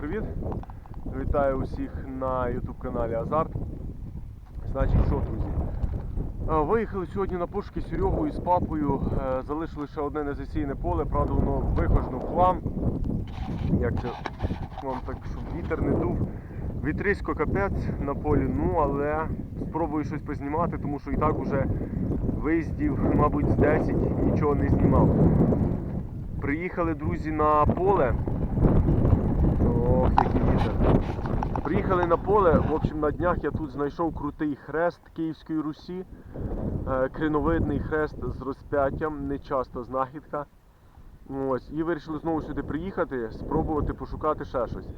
привіт! Вітаю усіх на YouTube каналі Азарт. Значить, що, друзі? е, Виїхали сьогодні на пошуки з Серегою і з папою. Е, Залишили ще одне незасійне поле, правда, воно вихожено в хлам. Як це вам так, щоб вітер не дув. Вітрисько капець на полі, ну але спробую щось познімати, тому що і так уже виїздів, мабуть, з 10 нічого не знімав. Приїхали, друзі, на поле. Ох, який вітер. Приїхали на поле. В общем, на днях я тут знайшов крутий хрест Київської Русі. Е, Криновидний хрест з розп'яттям, не часто знахідка. Ось. І вирішили знову сюди приїхати, спробувати пошукати ще щось.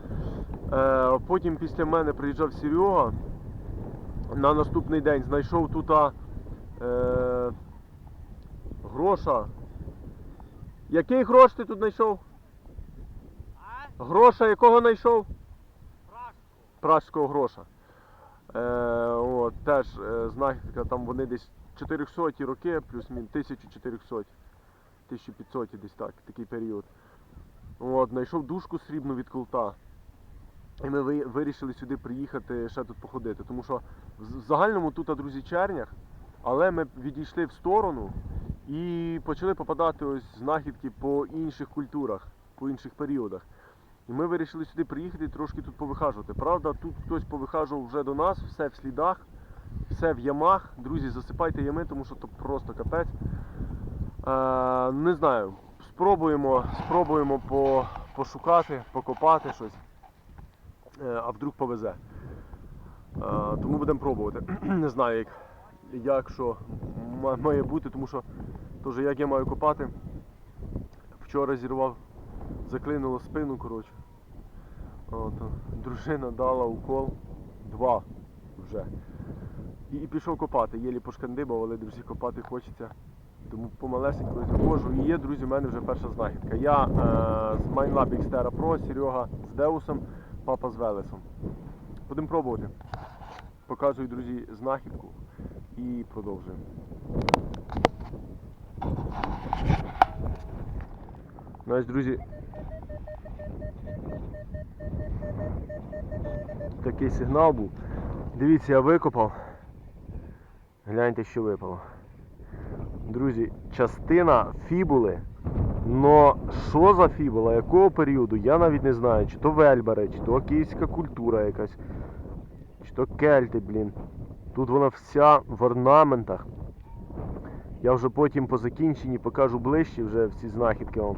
Е, Потім після мене приїжджав Серега. На наступний день знайшов тут е, гроша. Який грош ти тут знайшов? Гроша якого знайшов? Прашку. Пражського гроша. Е, от, теж е, знахідка, там вони десь 400 роки, плюс-мінус 1400, 1500 десь так, такий період. От, знайшов дужку срібну від колта. І ми вирішили сюди приїхати ще тут походити. Тому що в в загальному тут, друзі, чернях, але ми відійшли в сторону і почали попадати ось знахідки по інших культурах, по інших періодах. І ми вирішили сюди приїхати і трошки тут повихажувати. Правда, тут хтось повихажував вже до нас, все в слідах, все в ямах. Друзі, засипайте ями, тому що то просто капець. Е, не знаю, спробуємо, спробуємо по, пошукати, покопати щось. Е, а вдруг повезе. Е, тому будемо пробувати. не знаю, як, як що має бути, тому що теж як я маю копати. Вчора зірвав, заклинуло спину, коротше. От, дружина дала укол. Два вже. І, і пішов копати. Єлі пошкандибав, але друзі, копати хочеться. Тому помалесенько заходжу. І є, друзі, в мене вже перша знахідка. Я е, з MineLab Xterra Pro, Серега з Деусом, папа з Велесом. Будемо пробувати. Показую, друзі, знахідку і продовжуємо. Значить, друзі, такий сигнал був. Дивіться, я викопав. Гляньте, що випало. Друзі, частина фібули. Но що за фібула, якого періоду, я навіть не знаю. Чи то вельбери, чи то київська культура якась, чи то кельти, блін. Тут вона вся в орнаментах. Я вже потім по закінченні покажу ближче вже всі знахідки вам.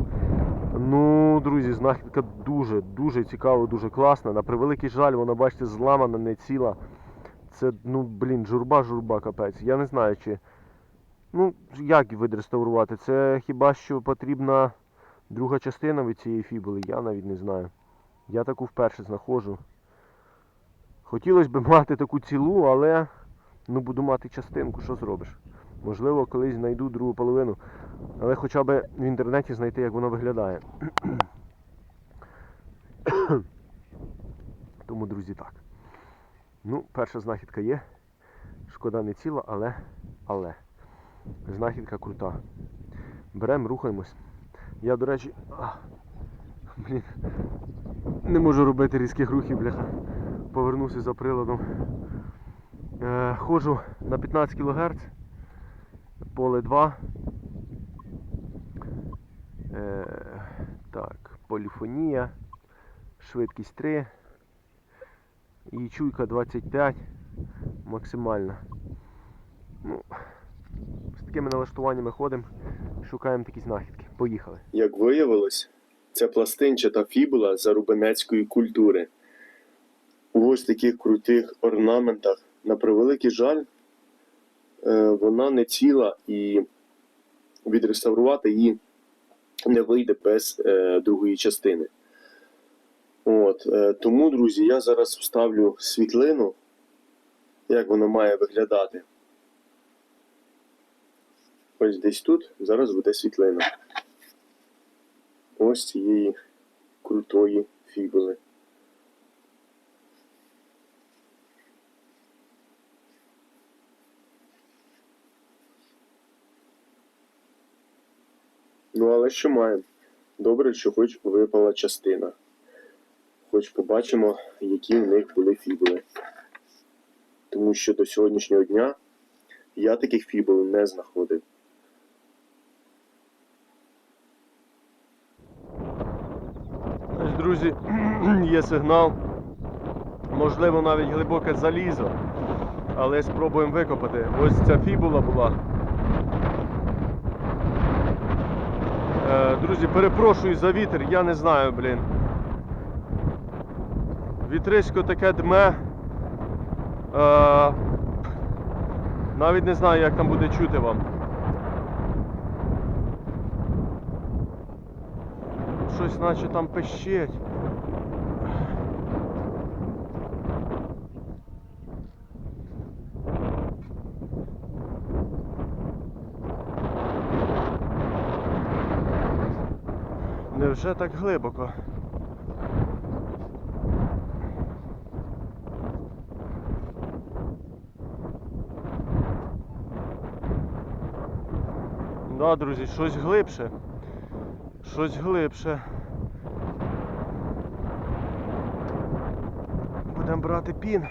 Ну, друзі, знахідка дуже, дуже цікава, дуже класна. На превеликий жаль, вона, бачите, зламана, не ціла. Це, ну, блін, журба, журба, капець. Я не знаю, чи. Ну, як відреставрувати? Це хіба що потрібна друга частина від цієї фібули, я навіть не знаю. Я таку вперше знаходжу. Хотілося б мати таку цілу, але ну буду мати частинку, що зробиш? Можливо, колись знайду другу половину. Але хоча б в інтернеті знайти, як воно виглядає. Тому, друзі, так. Ну, перша знахідка є. Шкода не ціла, але. але. Знахідка крута. Беремо, рухаємось. Я, до речі. А, блін. Не можу робити різких рухів, бляха. Повернувся за приладом. Е, ходжу на 15 кГц. Поле 2. Е, так, поліфонія. Швидкість 3. І чуйка 25 максимальна. Ну, з такими налаштуваннями ходимо, шукаємо такі знахідки. Поїхали. Як виявилось, це пластинчата фібула зарубинецької культури. У ось таких крутих орнаментах, на превеликий жаль, е, вона не ціла і відреставрувати її не вийде без е, другої частини. От, е, тому, друзі, я зараз вставлю світлину, як воно має виглядати. Ось десь тут зараз буде світлина ось цієї крутої фібули. Ну, але що маємо? Добре, що хоч випала частина. хоч побачимо, які у них були фібули. Тому що до сьогоднішнього дня я таких фібул не знаходив. Друзі, є сигнал. Можливо, навіть глибоке залізо. Але спробуємо викопати. Ось ця фібула була. Друзі, перепрошую за вітер, я не знаю, блін. Вітрисько таке дме. Е, навіть не знаю, як там буде чути вам. Щось наче там пищить. Невже так глибоко? Да, друзі, щось глибше. Щось глибше. Будемо брати пін.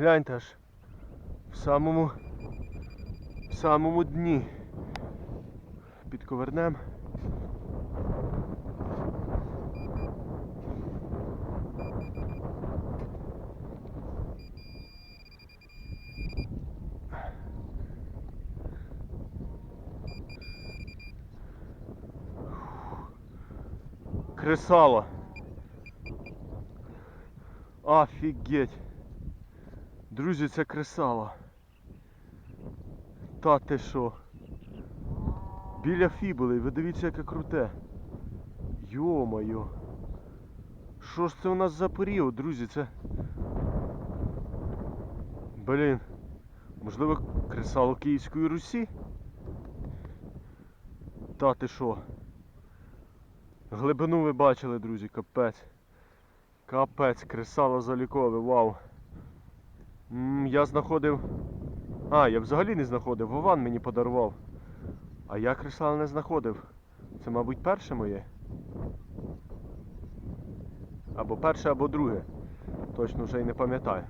Гляньте аж в самому в самому дні. Підковернем. Кресало. Офігеть. Друзі, це кресало. Та ти що? Біля фібули, ви дивіться, яке круте. Йо-моє. Що ж це у нас за період, друзі? Це. Блін. Можливо, кресало Київської Русі? Та ти що? Глибину ви бачили, друзі, капець. Капець, кресало залікове, вау. Я знаходив. А, я взагалі не знаходив, Вован мені подарував. А я кресало не знаходив. Це, мабуть, перше моє. Або перше, або друге. Точно вже й не пам'ятаю.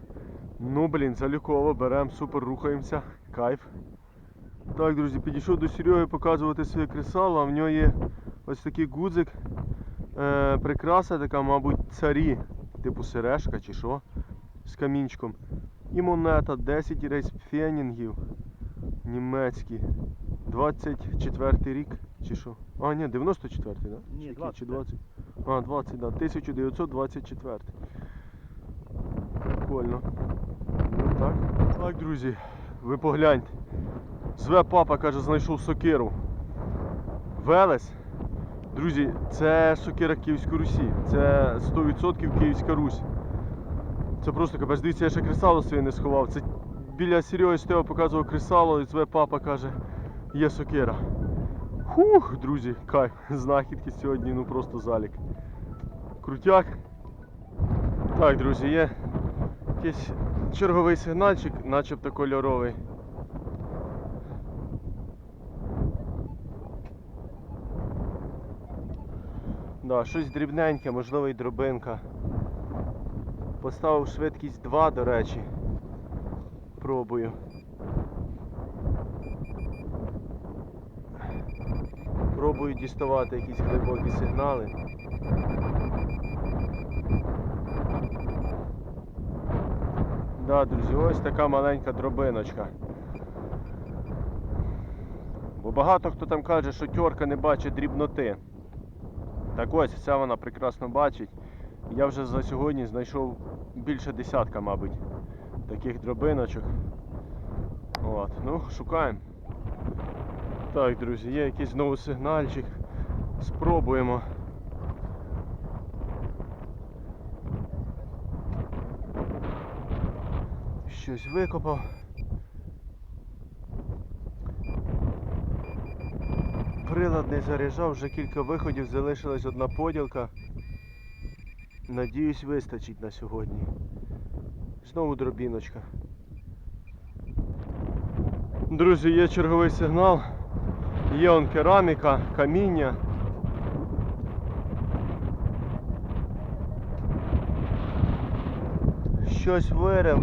Ну, блін, заліково, беремо, супер, рухаємося. Кайф. Так, друзі, підійшов до Сереги показувати своє кресало, а в нього є ось такий гудзик. Е, прикраса така, мабуть, царі, типу сережка чи що, з камінчиком. І монета 10 рейсфенінгів. Німецькі. 24 рік чи що? А, ні, 94, так? Да? Ні, Чи 20. Чи 20? А, 20, да. 1924. Прикольно. Ну так. Так, друзі, ви погляньте. Зве папа, каже, знайшов сокиру. Велес. Друзі, це сокира Київської Русі. Це 100% Київська Русь. Це просто капець. Дивіться, я ще кресало своє не сховав. Це біля Сереги Стева показував кресало і зве папа каже, є сокира. Хух, друзі, кайф. Знахідки сьогодні, ну просто залік. Крутяк. Так, друзі, є якийсь черговий сигнальчик, начебто кольоровий. Да, щось дрібненьке, можливо і дробинка. Поставив швидкість 2, до речі. Пробую. Пробую діставати якісь глибокі сигнали. Да, друзі, ось така маленька дробиночка. Бо багато хто там каже, що тьорка не бачить дрібноти. Так ось, вся вона прекрасно бачить. Я вже за сьогодні знайшов більше десятка, мабуть, таких дробиночок. От, ну, шукаємо. Так, друзі, є якийсь знову сигнальчик. Спробуємо. Щось викопав. Прилад не заряджав, вже кілька виходів, залишилась одна поділка. Надіюсь, вистачить на сьогодні. Знову дробіночка. Друзі, є черговий сигнал. Є он кераміка, каміння. Щось вирив.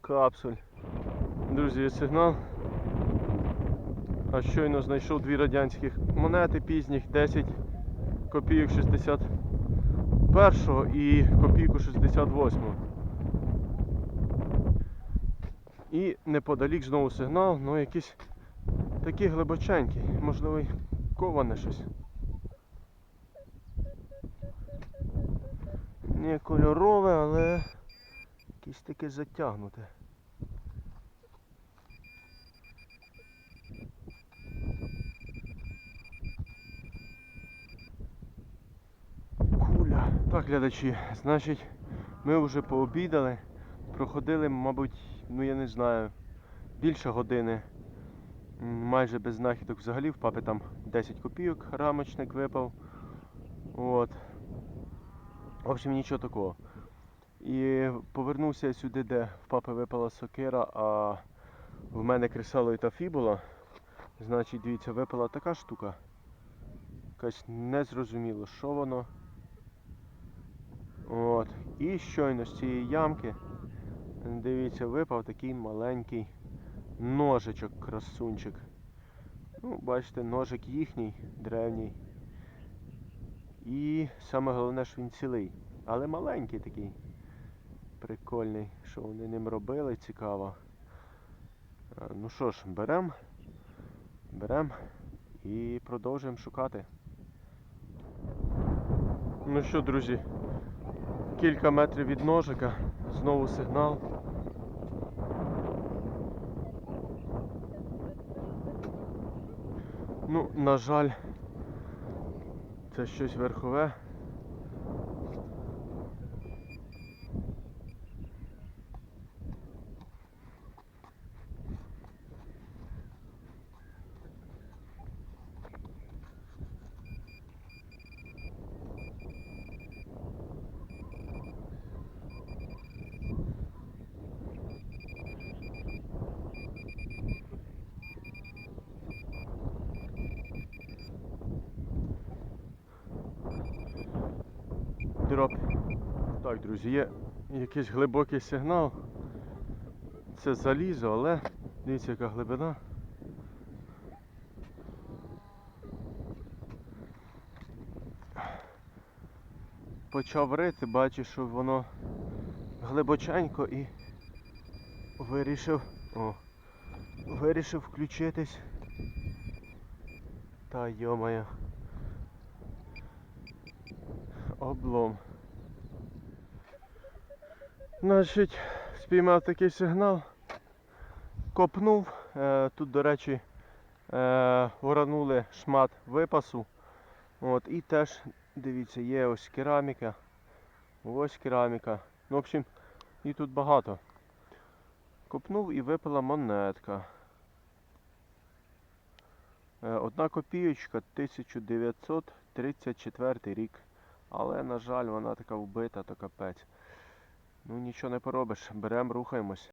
Капсуль. Друзі, є сигнал. А щойно знайшов дві радянських монети пізніх 10 копійок 61 і копійку 68. І неподалік знову сигнал, ну якийсь такий глибоченький, можливо, коване щось. Не кольорове, але якесь таке затягнуте. Так, глядачі, значить, ми вже пообідали, проходили, мабуть, ну я не знаю, більше години. Майже без знахідок взагалі, в папи там 10 копійок, рамочник випав. От. В общем, нічого такого. І повернувся я сюди, де в папи випала сокира, а в мене кресало та фібула. Значить, дивіться, випала така штука. Якась незрозуміло, що воно. От. І щойно з цієї ямки, дивіться, випав такий маленький ножичок, красунчик. Ну, бачите, ножик їхній, древній. І саме головне, що він цілий. Але маленький такий. Прикольний, що вони ним робили, цікаво. Е, Ну що ж, беремо, беремо і продовжуємо шукати. Ну що, друзі, кілька метрів від ножика, знову сигнал. Ну, на жаль, це щось верхове. Так, друзі, є якийсь глибокий сигнал. Це залізо, але дивіться, яка глибина. Почав рити, бачу, що воно глибоченько і вирішив. О, вирішив включитись. Та йомая. Облом. Значить, спіймав такий сигнал, копнув. Е, тут, до речі, е, воранули шмат випасу. От, і теж, дивіться, є ось кераміка. Ось кераміка. Ну, в общем, і тут багато. Копнув і випала монетка. Е, одна копійочка 1934 рік. Але, на жаль, вона така вбита, то капець. Ну нічого не поробиш. Беремо, рухаємось.